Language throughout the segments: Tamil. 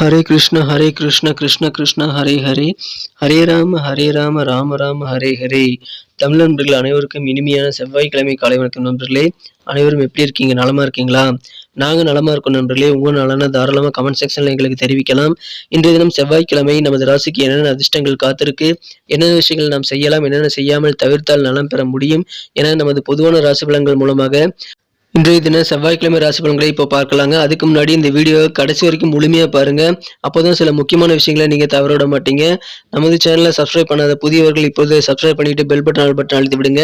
ஹரே கிருஷ்ண ஹரே கிருஷ்ண கிருஷ்ண கிருஷ்ண ஹரே ஹரே ஹரே ராம ஹரே ராம ராம ராம ஹரே ஹரே தமிழ் நண்பர்கள் அனைவருக்கும் இனிமையான செவ்வாய்க்கிழமை காலை வணக்கம் நண்பர்களே. அனைவரும் எப்படி இருக்கீங்க? நலமா இருக்கீங்களா? நாங்க நலமா இருக்கோம் நண்பர்களே. உங்க நலனை தாராளமாக கமெண்ட் செக்ஷனில் எங்களுக்கு தெரிவிக்கலாம். இன்றைய தினம் செவ்வாய்க்கிழமை நமது ராசிக்கு என்னென்ன அதிர்ஷ்டங்கள் காத்திருக்கு? என்னென்ன விஷயங்கள் நாம் செய்யலாம்? என்னென்ன செய்யாமல் தவிர்த்தால் நலம் பெற முடியும்? என நமது பொதுவான ராசி பலன்கள் மூலமாக இன்றைய தினம் செவ்வாய்க்கிழமை ராசி பலன்களை இப்போ பார்க்கலாங்க. அதுக்கு முன்னாடி இந்த வீடியோ கடைசி வரைக்கும் முழுமையாக பாருங்கள் அப்போ தான் சில முக்கியமான விஷயங்களை நீங்கள் தவற விட மாட்டீங்க. நமது சேனலை சப்ஸ்கிரைப் பண்ணாத புதியவர்கள் இப்போது சப்ஸ்கிரைப் பண்ணிட்டு பெல் பட்டன் ஆல் பட்டன் அழுத்தி விடுங்க.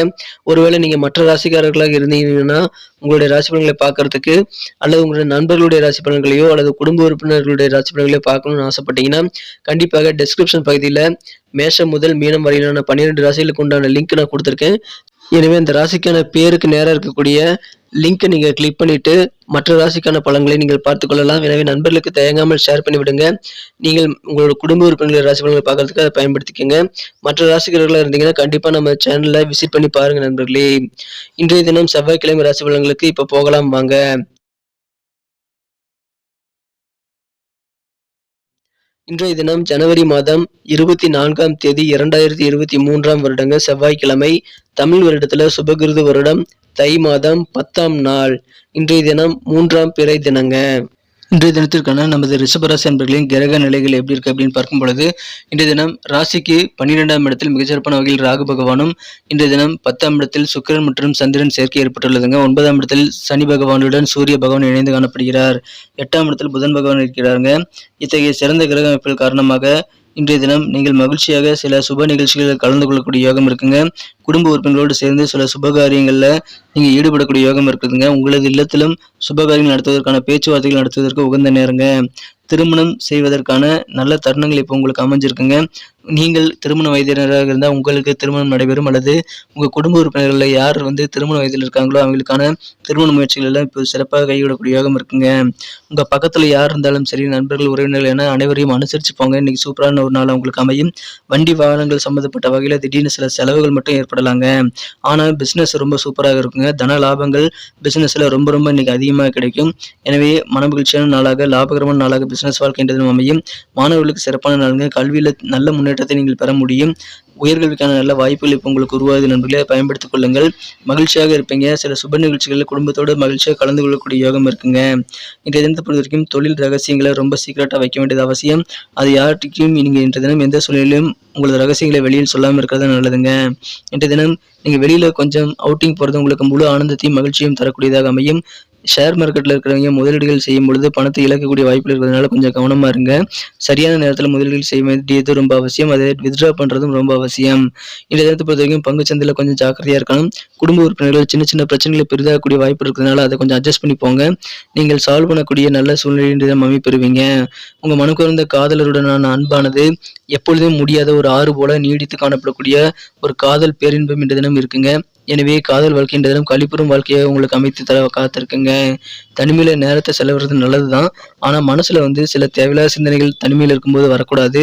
ஒருவேளை நீங்கள் மற்ற ராசிக்காரர்களாக இருந்தீங்கன்னா உங்களுடைய ராசி பலன்களை பார்க்கறதுக்கு அல்லது உங்களுடைய நண்பர்களுடைய ராசி பலன்களையோ அல்லது குடும்ப உறுப்பினர்களுடைய ராசி பலன்களையோ பார்க்கணும்னு ஆசைப்பட்டீங்கன்னா கண்டிப்பாக டெஸ்கிரிப்ஷன் பகுதியில் மேஷம் முதல் மீனம் வரையிலான பன்னிரெண்டு ராசிகளுக்கு உண்டான லிங்க் நான் கொடுத்துருக்கேன். எனவே இந்த ராசிக்கான பேருக்கு நேராக இருக்கக்கூடிய லிங்கை நீங்கள் கிளிக் பண்ணிவிட்டு மற்ற ராசிக்கான பலன்களை நீங்கள் பார்த்துக்கொள்ளலாம் எனவே நண்பர்களுக்கு தயங்காமல் ஷேர் பண்ணிவிடுங்க. நீங்கள் உங்களோட குடும்ப உறுப்பினர்கள் ராசி பலன்களை பார்க்கறதுக்கு அதை பயன்படுத்திக்கோங்க. மற்ற ராசிக்காரர்களாக இருந்தீங்கன்னா கண்டிப்பாக நம்ம சேனலில் விசிட் பண்ணி பாருங்கள் நண்பர்களே. இன்றைய தினம் செவ்வாய்க்கிழமை ராசி பலன்களுக்கு இப்போ போகலாம் வாங்க. இன்றைய தினம் ஜனவரி மாதம் இருபத்தி நான்காம் தேதி இரண்டாயிரத்தி இருபத்தி மூன்றாம் வருடங்க செவ்வாய்க்கிழமை தமிழ் வருடத்துல சுபகிருது வருடம் தை மாதம் பத்தாம் நாள். இன்றைய தினம் மூன்றாம் பிறை தினங்க. இன்றைய தினத்திற்கான நமது ரிஷபராசி அன்பர்களின் கிரக நிலைகள் எப்படி இருக்கு அப்படின்னு பார்க்கும் பொழுது இன்றைய தினம் ராசிக்கு பன்னிரெண்டாம் இடத்தில் மிகச்சிறப்பான வகையில் ராகு பகவானும் இன்றைய தினம் பத்தாம் இடத்தில் சுக்கிரன் மற்றும் சந்திரன் சேர்க்கை ஏற்பட்டுள்ளதுங்க. ஒன்பதாம் இடத்தில் சனி பகவானுடன் சூரிய பகவான் இணைந்து காணப்படுகிறார். எட்டாம் இடத்தில் புதன் பகவான் இருக்கிறாருங்க. இத்தகைய சிறந்த கிரக அமைப்பில் காரணமாக இன்றைய தினம் நீங்கள் மகிழ்ச்சியாக சில சுப நிகழ்ச்சிகளில் கலந்து கொள்ளக்கூடிய யோகம் இருக்குங்க. குடும்ப உறுப்பினர்களோடு சேர்ந்து சில சுப காரியங்களில் நீங்கள் ஈடுபடக்கூடிய யோகம் இருக்குதுங்க. உங்களது இல்லத்திலும் சுபகாரியங்கள் நடத்துவதற்கான பேச்சுவார்த்தைகள் நடத்துவதற்கு உகந்த நேரங்க. திருமணம் செய்வதற்கான நல்ல தருணங்கள் இப்போ உங்களுக்கு அமைஞ்சிருக்குங்க. நீங்கள் திருமண வயதினராக இருந்தால் உங்களுக்கு திருமணம் நடைபெறும் அல்லது உங்கள் குடும்ப உறுப்பினர்களில் யார் வந்து திருமண வயதில் இருக்காங்களோ அவங்களுக்கான திருமண முயற்சிகள் எல்லாம் இப்போ சிறப்பாக கைவிடக்கூடிய இருக்குங்க. உங்கள் பக்கத்தில் யார் இருந்தாலும் சரி நண்பர்கள் உறவினர்கள் என அனைவரையும் அனுசரித்து போங்க. இன்றைக்கி சூப்பரான ஒரு நாள் அவங்களுக்கு அமையும். வண்டி வாகனங்கள் சம்மந்தப்பட்ட வகையில் திடீர்னு சில செலவுகள் மட்டும் ஏற்படலாங்க. ஆனால் பிஸ்னஸ் ரொம்ப சூப்பராக இருக்குங்க. தன லாபங்கள் பிஸ்னஸில் ரொம்ப ரொம்ப இன்றைக்கி அதிகமாக கிடைக்கும். எனவே மனமகிழ்ச்சியான நாளாக லாபகரமான நாளாக பிஸ்னஸ் வாழ்க்கை அமையும். மாணவர்களுக்கு சிறப்பான நாளுங்க. கல்வியில் நல்ல முன்னேற்றத்தை நீங்கள் பெற முடியும். உயர்கல்விக்கான நல்ல வாய்ப்புகள் இப்போ உங்களுக்கு உருவாகுது நண்பர்களே பயன்படுத்திக் கொள்ளுங்கள். மகிழ்ச்சியாக இருப்பீங்க. சில சுப நிகழ்ச்சிகளில் குடும்பத்தோடு மகிழ்ச்சியாக கலந்து கொள்ளக்கூடிய யோகம் இருக்குங்க. இன்றைய தினத்தை பொறுத்த வரைக்கும் தொழில் ரகசியங்களை ரொம்ப சீக்கிரட்டாக வைக்க வேண்டியது அவசியம். அது யார்கிட்டையும் நீங்கள் இன்றைய தினம் எந்த சூழ்நிலையிலும் உங்களது ரகசியங்களை வெளியில் சொல்லாமல் இருக்கிறது நல்லதுங்க. இன்றைய தினம் நீங்கள் வெளியில் கொஞ்சம் அவுட்டிங் போகிறது உங்களுக்கு முழு ஆனந்தத்தையும் மகிழ்ச்சியும் தரக்கூடியதாக அமையும். ஷேர் மார்க்கெட்டில் இருக்கிறவங்க முதலீடுகள் செய்யும் பொழுது பணத்தை இழக்கக்கூடிய வாய்ப்பு இருக்கிறதுனால கொஞ்சம் கவனமாக இருங்க. சரியான நேரத்தில் முதலீடுகள் செய்ய வேண்டியது ரொம்ப அவசியம். அதை வித்ட்ரா பண்ணுறதும் ரொம்ப அவசியம். இந்த நேரத்தை பொறுத்த வரைக்கும் பங்கு சந்தையில் கொஞ்சம் ஜாக்கிரதையாக இருக்கணும். குடும்ப உறுப்பினர்கள் சின்ன சின்ன பிரச்சனைகளை பெரிதாகக்கூடிய வாய்ப்பு இருக்கிறதுனால அதை கொஞ்சம் அட்ஜஸ்ட் பண்ணி போங்க. நீங்கள் சால்வ் பண்ணக்கூடிய நல்ல சூழ்நிலை இன்றைய பெறுவீங்க. அமைப்பெறுவீங்க உங்கள் மனக்குறந்த காதலருடனான அன்பானது எப்பொழுதும் முடியாத ஒரு ஆறு போல நீடித்து காணப்படக்கூடிய ஒரு காதல் பேரின்பம் என்ற தினம் இருக்குங்க. எனவே காதல் வாழ்க்கை என்ற தினம் கழிப்புறும் வாழ்க்கையை உங்களுக்கு அமைத்து தர காத்திருக்குங்க. தனிமையில் நேரத்தை செலவிடுறது நல்லது தான் ஆனால் மனசில் வந்து சில தேவையில்லாத சிந்தனைகள் தனிமையில் இருக்கும்போது வரக்கூடாது.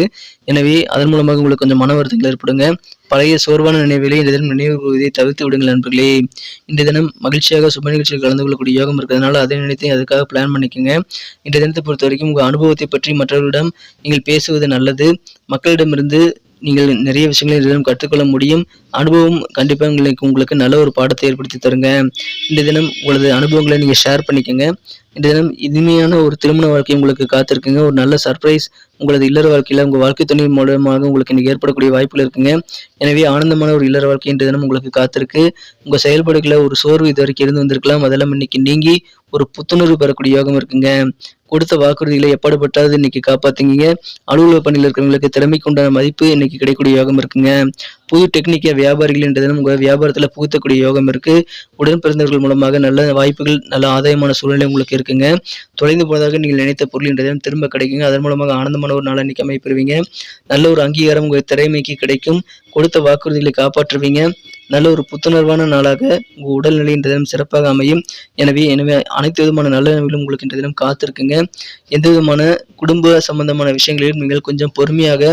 எனவே அதன் மூலமாக உங்களுக்கு கொஞ்சம் மன வருத்தங்கள் ஏற்படுங்க. பழைய சோர்வான நினைவுகளை இந்த தினம் நினைவு கூறுவதை தவிர்த்து விடுங்கள் நண்பர்களே. இந்த தினம் மகிழ்ச்சியாக சுப நிகழ்ச்சியில் கலந்து கொள்ளக்கூடிய யோகம் இருக்கிறதுனால அதை நினைத்து அதுக்காக பிளான் பண்ணிக்கோங்க. இந்த தினத்தை பொறுத்த வரைக்கும் உங்கள் அனுபவத்தை பற்றி மற்றவர்களிடம் நீங்கள் பேசுவது நல்லது. மக்களிடமிருந்து நீங்கள் நிறைய விஷயங்களை இதிலும் கற்றுக்கொள்ள முடியும். அனுபவம் கண்டிப்பாக உங்களுக்கு உங்களுக்கு நல்ல ஒரு பாடத்தை ஏற்படுத்தி தருங்க. இந்த தினம் உங்களது அனுபவங்களை நீங்கள் ஷேர் பண்ணிக்கோங்க. இந்த தினம் இனிமையான ஒரு திருமண வாழ்க்கை உங்களுக்கு காத்திருக்குங்க. ஒரு நல்ல சர்ப்ரைஸ் உங்களது இல்லற வாழ்க்கையில் உங்கள் வாழ்க்கை துணை மூலமாக உங்களுக்கு இன்னைக்கு ஏற்படக்கூடிய வாய்ப்புகள் இருக்குங்க. எனவே ஆனந்தமான ஒரு இல்லற வாழ்க்கை இன்றைய தினம் உங்களுக்கு காத்திருக்கு. உங்கள் செயல்பாடுகளை ஒரு சோர்வு இது வரைக்கும் இருந்து வந்திருக்கலாம். அதெல்லாம் இன்னைக்கு நீங்கி ஒரு புத்துணர்வு பெறக்கூடிய யோகம் இருக்குங்க. கொடுத்த வாக்குறுதிகளை எப்பாடுபட்டாவது இன்னைக்கு காப்பாத்துங்க அலுவலக பணியில் இருக்கிறவங்களுக்கு திறமைக்கு உண்டான மதிப்பு இன்னைக்கு கிடைக்கக்கூடிய யோகம் இருக்குங்க. புது டெக்னிக்கை வியாபாரிகள் என்ற தினம் உங்கள் வியாபாரத்தில் புகுத்தக்கூடிய யோகம் இருக்கு. உடன் பிறந்தவர்கள் மூலமாக நல்ல வாய்ப்புகள் நல்ல ஆதாயமான சூழ்நிலை உங்களுக்கு இருக்குங்க. தொலைந்து போனதாக நீங்கள் நினைத்த பொருள் என்ற தினம் திரும்ப கிடைக்குங்க. அதன் மூலமாக ஆனந்தமான ஒரு நாளை இன்னைக்கு அமைப்பெறுவீங்க. நல்ல ஒரு அங்கீகாரம் உங்கள் திறமைக்கு கிடைக்கும். கொடுத்த வாக்குறுதிகளை காப்பாற்றுவீங்க. நல்ல ஒரு புத்துணர்வான நாளாக உங்கள் உடல்நிலை இன்றைய தினம் சிறப்பாக அமையும். எனவே எனவே அனைத்து விதமான நல்ல நிலைமைகளும் உங்களுக்கு இன்றைய தினம் காத்திருக்குங்க. எந்த விதமான குடும்ப சம்பந்தமான விஷயங்களிலும் நீங்கள் கொஞ்சம் பொறுமையாக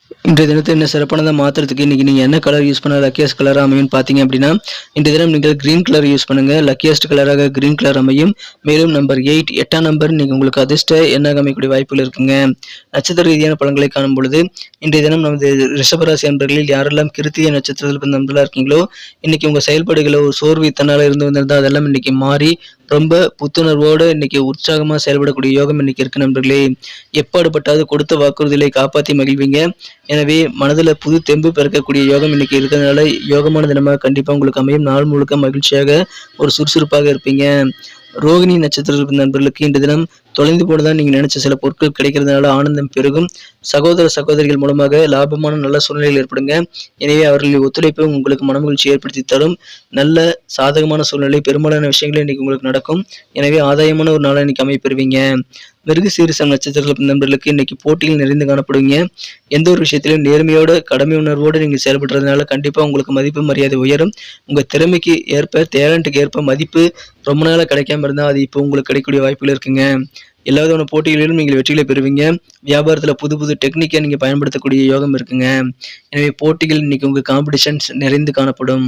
இன்றைய தினத்தை என்ன சிறப்பானதாக மாற்றுறதுக்கு இன்றைக்கி நீங்கள் என்ன கலர் யூஸ் பண்ண லக்கியஸ்ட் கலராக அமையும் பார்த்தீங்க அப்படின்னா இன்றைய தினம் நீங்கள் க்ரீன் கலர் யூஸ் பண்ணுங்கள் லக்கியஸ்ட் கலராக க்ரீன் கலர் அமையும். மேலும் நம்பர் எயிட் எட்டாம் நம்பர் நீங்கள் உங்களுக்கு அதிர்ஷ்ட எண்ணாக அமையக்கூடிய வாய்ப்புகள் இருக்குங்க. நட்சத்திர ரீதியான பலன்களை காணும் பொழுது இன்றைய தினம் நமது ரிஷபராசி அன்பர்களில் யாரெல்லாம் கிருத்திய நட்சத்திரத்தில் பிறந்த நண்பர்களாக இருக்கீங்களோ இன்றைக்கி உங்கள் செயல்பாடுகளை ஒரு சோர்வு தன்னால் இருந்து வந்திருந்தால் அதெல்லாம் இன்னைக்கு மாறி ரொம்ப புத்துணர்வோடு இன்னைக்கு உற்சாகமாக செயல்படக்கூடிய யோகம் இன்னைக்கு இருக்கு நண்பர்களே. எப்பாடுபட்டாவது கொடுத்த வாக்குறுதிகளை காப்பாற்றி மகிழ்வீங்க. எனவே மனதில் புது தெம்பு பிறக்கக்கூடிய யோகம் இன்னைக்கு இருக்கிறதுனால யோகமான தினமாக கண்டிப்பாக உங்களுக்கு அமையும். நாள் முழுக்க மகிழ்ச்சியாக ஒரு சுறுசுறுப்பாக இருப்பீங்க. ரோகிணி நட்சத்திர நண்பர்களுக்கு இன்று தினம் தொலைந்து போனதான் நீங்கள் நினைச்ச சில பொருட்கள் கிடைக்கிறதுனால ஆனந்தம் பெருகும். சகோதர சகோதரிகள் மூலமாக லாபமான நல்ல சூழ்நிலைகள் ஏற்படுங்க. எனவே அவர்களின் ஒத்துழைப்பு உங்களுக்கு மனமகிழ்ச்சி ஏற்படுத்தி தரும். நல்ல சாதகமான சூழ்நிலை பெரும்பாலான விஷயங்கள் இன்னைக்கு உங்களுக்கு நடக்கும். எனவே ஆதாயமான ஒரு நாளை இன்னைக்கு அமைப்பெறுவீங்க மிருக சீரிசம் நட்சத்திரத்தில் நண்பர்களுக்கு இன்னைக்கு போட்டியில் நிறைந்து காணப்படுவீங்க. எந்த ஒரு விஷயத்திலும் நேர்மையோட கடமை உணர்வோடு நீங்கள் செயல்படுறதுனால கண்டிப்பாக உங்களுக்கு மதிப்பு மரியாதை உயரும். உங்கள் திறமைக்கு ஏற்ப டேலண்ட்டுக்கு ஏற்ப மதிப்பு ரொம்ப நாளாக கிடைக்காம இருந்தால் அது இப்போ உங்களுக்கு கிடைக்கக்கூடிய வாய்ப்புகள் இருக்குங்க. எல்லா விதமான போட்டிகளிலும் நீங்கள் வெற்றிகளை பெறுவீங்க. வியாபாரத்தில் புது புது டெக்னிக்கை நீங்கள் பயன்படுத்தக்கூடிய யோகம் இருக்குங்க. எனவே போட்டிகள் இன்னைக்கு உங்கள் காம்படிஷன்ஸ் நிறைந்து காணப்படும்.